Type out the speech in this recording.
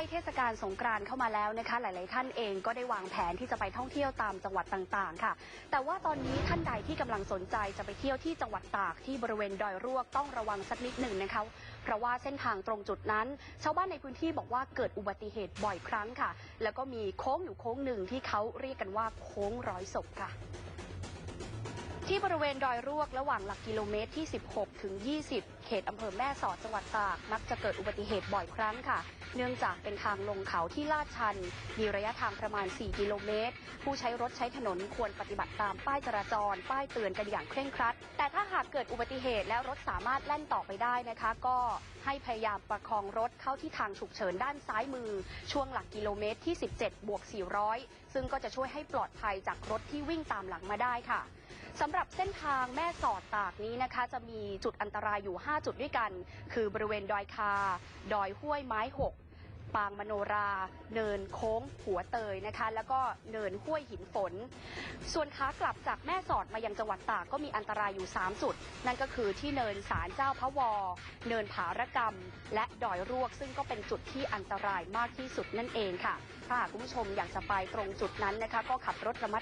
ใกล้เทศกาลสงกรานต์เข้ามาแล้วนะคะ หลาย ๆ ท่านเองก็ได้วางแผนที่จะไปท่องเที่ยวตามจังหวัดต่าง ๆ ค่ะ แต่ว่าตอนนี้ท่านใดที่กำลังสนใจจะไปเที่ยวที่จังหวัดตากที่บริเวณดอยรวกต้องระวังสักนิดหนึ่งนะคะ เพราะว่าเส้นทางตรงจุดนั้น ชาวบ้านในพื้นที่บอกว่าเกิดอุบัติเหตุบ่อยครั้งค่ะ แล้วก็มีโค้งอยู่โค้งหนึ่งที่เขาเรียกกันว่าโค้งร้อยศพค่ะ ที่บริเวณดอยรวกระหว่างหลักกิโลเมตรที่ 16 ถึง 20 เขตอำเภอแม่สอดจังหวัดตาก มักจะเกิดอุบัติเหตุบ่อยครั้งค่ะ เนื่องจากเป็นทางลงเขาที่ลาดชัน มีระยะทางประมาณ 4 กิโลเมตร ผู้ใช้รถใช้ถนนควรปฏิบัติตามป้ายจราจร ป้ายเตือนกันอย่างเคร่งครัด แต่ถ้าหากเกิดอุบัติเหตุแล้วรถสามารถแล่นต่อไปได้นะคะ ก็ให้พยายามประคองรถเข้าที่ทางฉุกเฉินด้านซ้ายมือ ช่วงหลักกิโลเมตรที่ 17 บวก 400 ซึ่งก็จะช่วยให้ปลอดภัยจากรถที่วิ่งตามหลังมาได้ค่ะสำหรับรับเส้นทางแม่สอดตากนี้นะคะ จะมีจุดอันตรายอยู่ 5 จุดด้วยกัน คือบริเวณดอยคา ดอยห้วยไม้หกปางมโนรา เนินโค้ง หัวเตยนะคะ แล้วก็เนินห้วยหินฝน ส่วนขากลับจากแม่สอดมายังจังหวัดตากก็มีอันตรายอยู่ 3 จุด นั่นก็คือที่เนินสารเจ้าพระวอ เนินผารกรรม และดอยรวกซึ่งก็เป็นจุดที่อันตรายมากที่สุดนั่นเองค่ะ ถ้าหากคุณผู้ชมอยากจะไปตรงจุดนั้นนะคะ ก็ขับรถระมัด